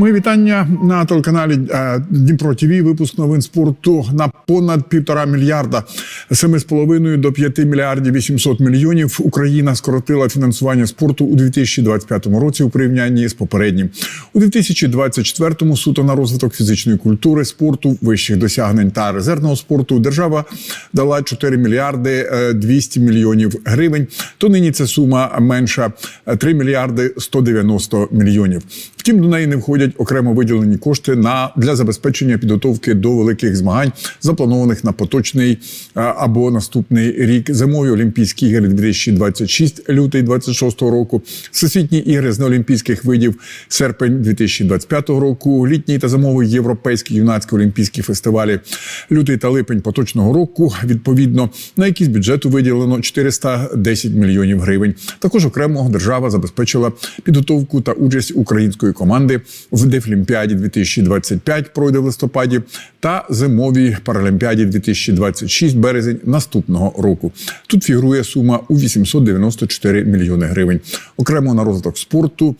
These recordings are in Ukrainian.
Мої вітання на телеканалі е, Дніпро ТВ. Випуск новин спорту на понад півтора мільярда, семи з половиною до 5 мільярдів 800 мільйонів. Україна скоротила фінансування спорту у 2025 році у порівнянні з попереднім. У 2024 суто на розвиток фізичної культури, спорту, вищих досягнень та резервного спорту держава дала 4 мільярди е, 200 мільйонів гривень. То нині ця сума менша е, 3 мільярди 190 мільйонів. Втім, до неї не входять окремо виділені кошти на для забезпечення підготовки до великих змагань, запланованих на поточний е, або наступний рік. Зимові Олімпійські ігри 2026, лютий 26 року, всесвітні ігри з неолімпійських видів серпень 2025 року, літній та зимовий європейський юнацький олімпійський фестивалі, лютий та липень поточного року. Відповідно, на які з бюджету виділено 410 мільйонів гривень. Також окремо держава забезпечила підготовку та участь української команди в Дефлімпіаді 2025 пройде в листопаді та зимовій паралімпіаді 2026 березень наступного року. Тут фігурує сума у 894 мільйони гривень. Окремо на розвиток спорту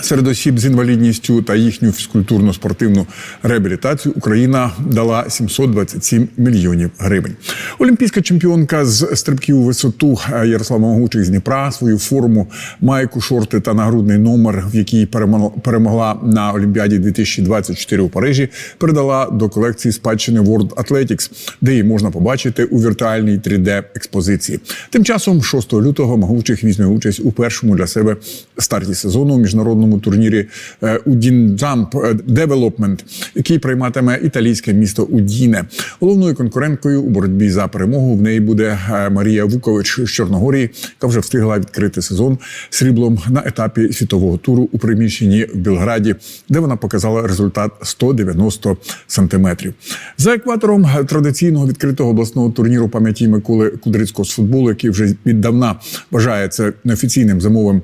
Серед осіб з інвалідністю та їхню фізкультурно-спортивну реабілітацію Україна дала 727 мільйонів гривень. Олімпійська чемпіонка з стрибків у висоту Ярослава Могучих з Дніпра свою форму, майку, шорти та нагрудний номер, в якій перемо- перемогла на Олімпіаді 2024 у Парижі, передала до колекції спадщини World Athletics, де її можна побачити у віртуальній 3D експозиції. Тим часом, 6 лютого, Могучих візьме участь у першому для себе старті сезону у міжнародному турнірі е, Udine Jump е, Development, який прийматиме італійське місто Удіне. Головною конкуренткою у боротьбі за перемогу в неї буде е, Марія Вукович з Чорногорії, яка вже встигла відкрити сезон сріблом на етапі світового туру у приміщенні в Білграді, де вона показала результат 190 сантиметрів. За екватором традиційного відкритого обласного турніру пам'яті Миколи Кудрицького з футболу, який вже віддавна вважається неофіційним зимовим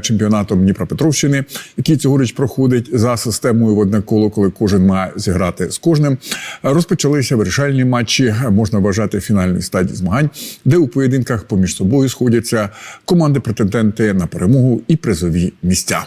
чемпіонатом Дніпропетровщини, який цьогоріч проходить за системою в одне коло, коли кожен має зіграти з кожним. Розпочалися вирішальні матчі, можна вважати фінальної стадії змагань, де у поєдинках поміж собою сходяться команди претенденти на перемогу і призові місця.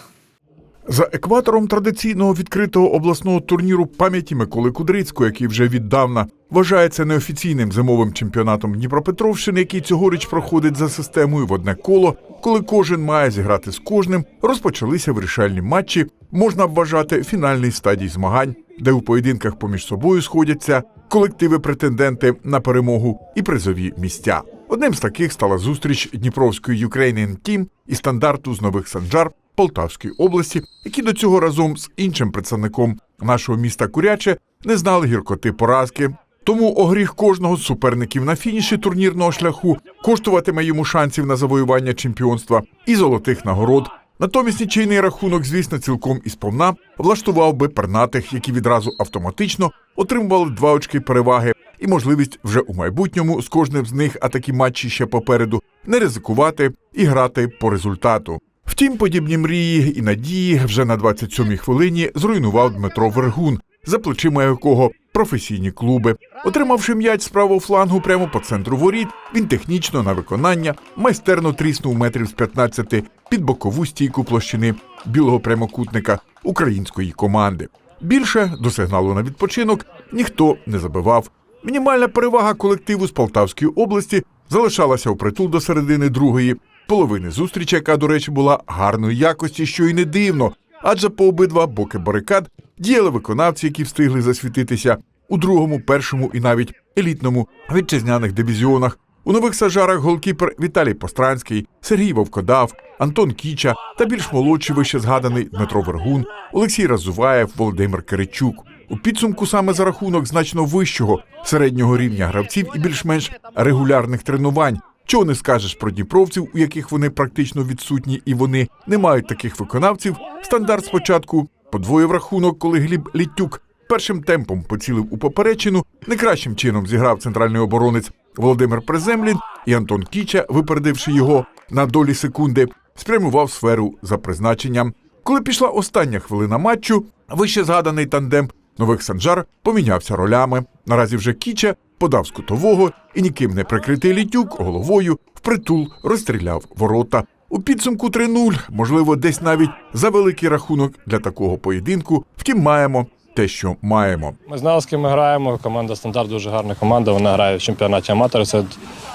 За екватором традиційного відкритого обласного турніру пам'яті Миколи Кудрицького, який вже віддавна вважається неофіційним зимовим чемпіонатом Дніпропетровщини, який цьогоріч проходить за системою в одне коло, коли кожен має зіграти з кожним, розпочалися вирішальні матчі. Можна вважати фінальний стадій змагань, де у поєдинках поміж собою сходяться колективи-претенденти на перемогу і призові місця. Одним з таких стала зустріч Дніпровської Ukrainian Team і стандарту з нових Санджар Полтавської області, які до цього разом з іншим представником нашого міста Куряче не знали гіркоти поразки. Тому огріх кожного з суперників на фініші турнірного шляху коштуватиме йому шансів на завоювання чемпіонства і золотих нагород. Натомість нічийний рахунок, звісно, цілком і сповна влаштував би пернатих, які відразу автоматично отримували два очки переваги і можливість вже у майбутньому з кожним з них, а такі матчі ще попереду, не ризикувати і грати по результату. Втім, подібні мрії і надії вже на 27-й хвилині зруйнував Дмитро Вергун, за плечима якого професійні клуби. Отримавши м'яч з правого флангу прямо по центру воріт, він технічно на виконання майстерно тріснув метрів з 15 під бокову стійку площини білого прямокутника української команди. Більше до сигналу на відпочинок ніхто не забивав. Мінімальна перевага колективу з Полтавської області залишалася у притул до середини другої половини зустрічі, яка, до речі, була гарної якості, що й не дивно, адже по обидва боки барикад діяли виконавці, які встигли засвітитися у другому, першому і навіть елітному вітчизняних дивізіонах. У нових сажарах голкіпер Віталій Постранський, Сергій Вовкодав, Антон Кіча та більш молодший вище згаданий Дмитро Вергун, Олексій Разуваєв, Володимир Киричук. У підсумку саме за рахунок значно вищого середнього рівня гравців і більш-менш регулярних тренувань. Чого не скажеш про дніпровців, у яких вони практично відсутні, і вони не мають таких виконавців. Стандарт спочатку подвоїв рахунок, коли Гліб Літюк першим темпом поцілив у поперечину, не кращим чином зіграв центральний оборонець Володимир Приземлін, і Антон Кіча, випередивши його на долі секунди, спрямував сферу за призначенням. Коли пішла остання хвилина матчу, вище згаданий тандем нових Санджар помінявся ролями. Наразі вже Кіча подав з кутового і ніким не прикритий літюк головою впритул розстріляв ворота. У підсумку 3-0, можливо, десь навіть за великий рахунок для такого поєдинку. Втім, маємо те, що маємо. Ми знали, з ким ми граємо. Команда Стандарт дуже гарна команда. Вона грає в чемпіонаті аматорів, серед,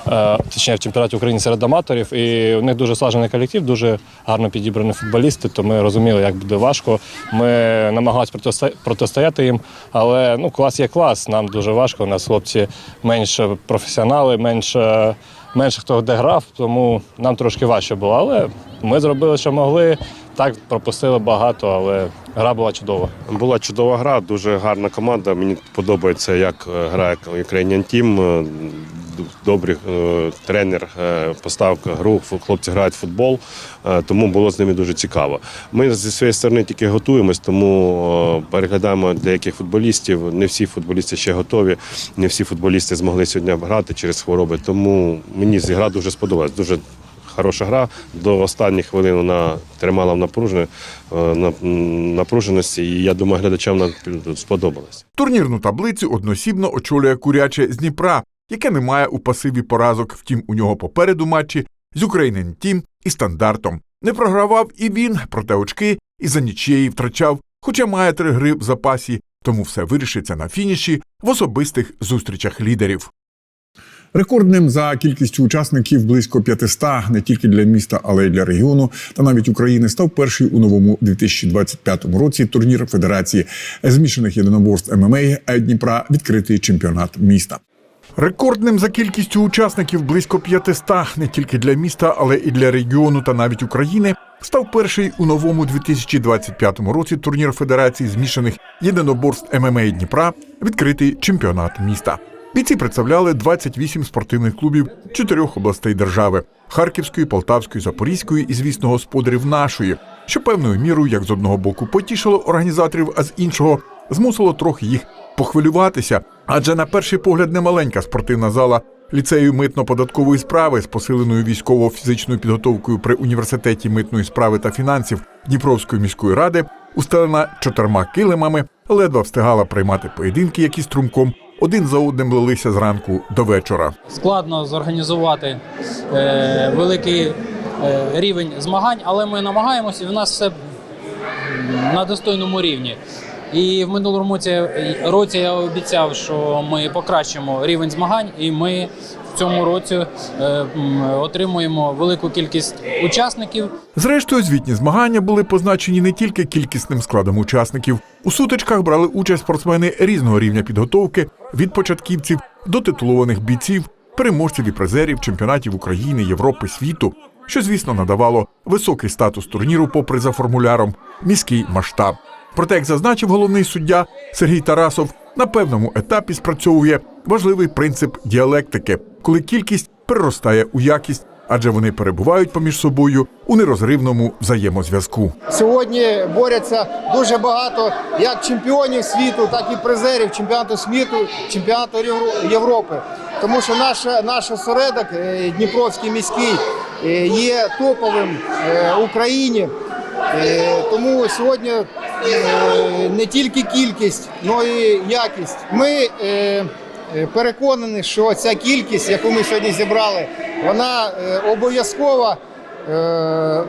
е, точніше в чемпіонаті України серед аматорів. І у них дуже слажений колектив, дуже гарно підібрані футболісти. То ми розуміли, як буде важко. Ми намагалися протистоя- протистояти їм. Але ну, клас є клас. Нам дуже важко. У нас хлопці менш професіонали, менш, е, менше хто де грав, тому нам трошки важче було. Але ми зробили, що могли. Так, пропустили багато, але гра була чудова. Була чудова гра, дуже гарна команда. Мені подобається, як е, грає Ukrainian Team. Е, Добрий е, тренер поставив гру, хлопці грають в футбол, тому було з ними дуже цікаво. Ми зі своєї сторони тільки готуємось, тому переглядаємо деяких футболістів. Не всі футболісти ще готові, не всі футболісти змогли сьогодні грати через хвороби. Тому мені ця гра дуже сподобалась. Дуже хороша гра. До останніх хвилин вона тримала в е, напруженості, і я думаю, глядачам вона сподобалась. Турнірну таблицю односібно очолює куряче з Дніпра, яке не має у пасиві поразок. Втім, у нього попереду матчі з Ukrainian Team і стандартом. Не програвав і він, проте очки і за нічиєї втрачав, хоча має три гри в запасі, тому все вирішиться на фініші в особистих зустрічах лідерів. Рекордним за кількістю учасників близько 500 не тільки для міста, але й для регіону та навіть України став перший у новому 2025 році турнір Федерації змішаних єдиноборств ММА Дніпра відкритий чемпіонат міста. Рекордним за кількістю учасників близько 500 не тільки для міста, але і для регіону та навіть України став перший у новому 2025 році турнір Федерації змішаних єдиноборств ММА Дніпра відкритий чемпіонат міста. Бійці представляли 28 спортивних клубів чотирьох областей держави Харківської, Полтавської, Запорізької і, звісно, господарів нашої, що певною мірою, як з одного боку, потішило організаторів, а з іншого змусило трохи їх похвилюватися. Адже на перший погляд немаленька спортивна зала ліцею митно-податкової справи з посиленою військово-фізичною підготовкою при університеті митної справи та фінансів Дніпровської міської ради, устелена чотирма килимами, ледве встигала приймати поєдинки, які струмком один за одним лилися зранку до вечора. складно зорганізувати е, великий е, рівень змагань, але ми намагаємося, і в нас все на достойному рівні. І в минулому році, році я обіцяв, що ми покращимо рівень змагань, і ми цьому році е, отримуємо велику кількість учасників. Зрештою, звітні змагання були позначені не тільки кількісним складом учасників. У сутичках брали участь спортсмени різного рівня підготовки від початківців до титулованих бійців, переможців і призерів чемпіонатів України, Європи, світу, що, звісно, надавало високий статус турніру, попри за формуляром міський масштаб. Проте, як зазначив головний суддя Сергій Тарасов, на певному етапі спрацьовує важливий принцип діалектики, коли кількість переростає у якість, адже вони перебувають поміж собою у нерозривному взаємозв'язку. Сьогодні борються дуже багато як чемпіонів світу, так і призерів чемпіонату світу, чемпіонату Європи. Тому що наш, наш осередок е, Дніпровський міський е, є топовим е, в Україні. Тому сьогодні не тільки кількість, але і якість. Ми е, е, переконані, що ця кількість, яку ми сьогодні зібрали, вона е, обов'язково е,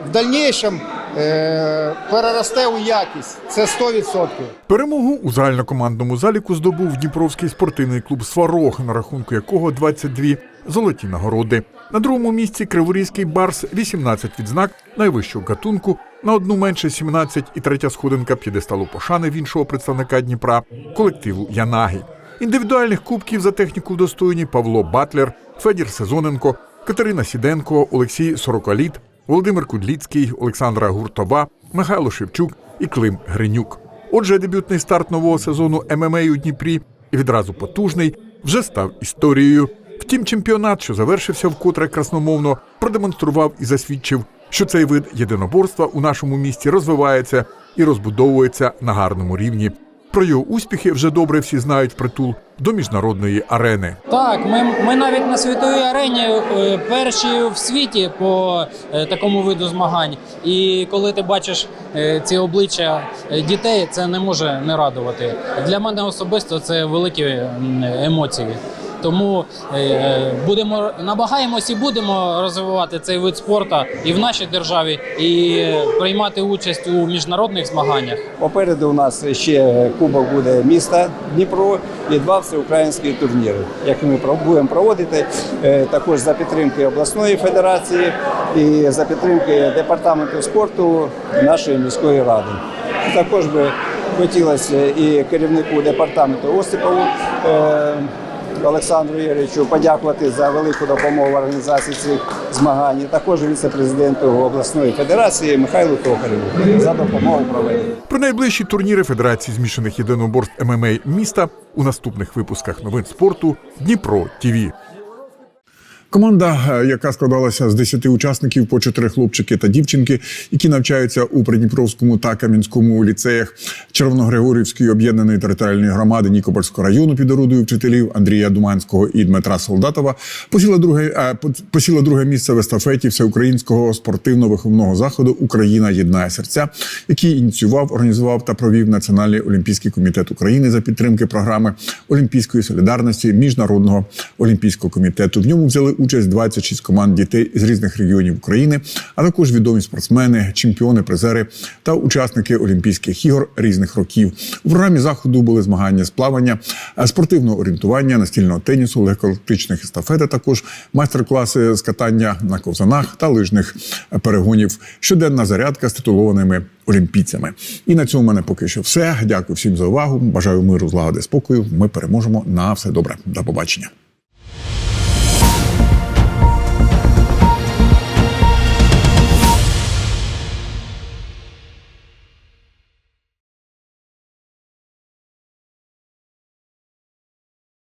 в дальнішому е, переросте у якість. Це 100%. Перемогу у загальнокомандному заліку здобув Дніпровський спортивний клуб Сварог, на рахунку якого 22 золоті нагороди. На другому місці Криворізький Барс 18 відзнак найвищого гатунку, на одну менше 17 і третя сходинка п'єдесталу пошани в іншого представника Дніпра колективу Янаги. Індивідуальних кубків за техніку вдостоєні Павло Батлер, Федір Сезоненко, Катерина Сіденко, Олексій Сорокаліт, Володимир Кудліцький, Олександра Гуртова, Михайло Шевчук і Клим Гринюк. Отже, дебютний старт нового сезону ММА у Дніпрі і відразу потужний вже став історією. Втім, чемпіонат, що завершився вкотре красномовно, продемонстрував і засвідчив, що цей вид єдиноборства у нашому місті розвивається і розбудовується на гарному рівні. Про його успіхи вже добре всі знають впритул до міжнародної арени. Так, ми, ми навіть на світовій арені е, перші в світі по е, такому виду змагань. І коли ти бачиш е, ці обличчя дітей, це не може не радувати. Для мене особисто це великі емоції. Тому е, будемо намагаємось і будемо розвивати цей вид спорту і в нашій державі, і приймати участь у міжнародних змаганнях. Попереду у нас ще кубок буде міста Дніпро і два всеукраїнські турніри, які ми будемо проводити е, також за підтримки обласної федерації і за підтримки департаменту спорту нашої міської ради. Також би хотілося і керівнику департаменту Осипову. Олександру Ігоровичу подякувати за велику допомогу в організації цих змагань. Також віце-президенту обласної федерації Михайлу Токареву за допомогу проведення. Про найближчі турніри Федерації змішаних єдиноборств ММА міста у наступних випусках новин спорту Дніпро ТІВІ. Команда, е, яка складалася з 10 учасників по 4 хлопчики та дівчинки, які навчаються у Придніпровському та Кам'янському ліцеях Червоногригорівської об'єднаної територіальної громади Нікопольського району під орудою вчителів Андрія Думанського і Дмитра Солдатова, посіла друге, е, посіла друге місце в естафеті всеукраїнського спортивно-виховного заходу Україна єднає серця, який ініціював, організував та провів Національний олімпійський комітет України за підтримки програми Олімпійської солідарності Міжнародного олімпійського комітету. В ньому взяли участь 26 команд дітей з різних регіонів України, а також відомі спортсмени, чемпіони, призери та учасники Олімпійських ігор різних років. У програмі заходу були змагання з плавання, спортивного орієнтування, настільного тенісу, легкоатлетичних естафет, а також майстер-класи з катання на ковзанах та лижних перегонів. Щоденна зарядка з титулованими олімпійцями. І на цьому в мене поки що все. Дякую всім за увагу. Бажаю миру, злагоди, спокою. Ми переможемо на все добре. До побачення.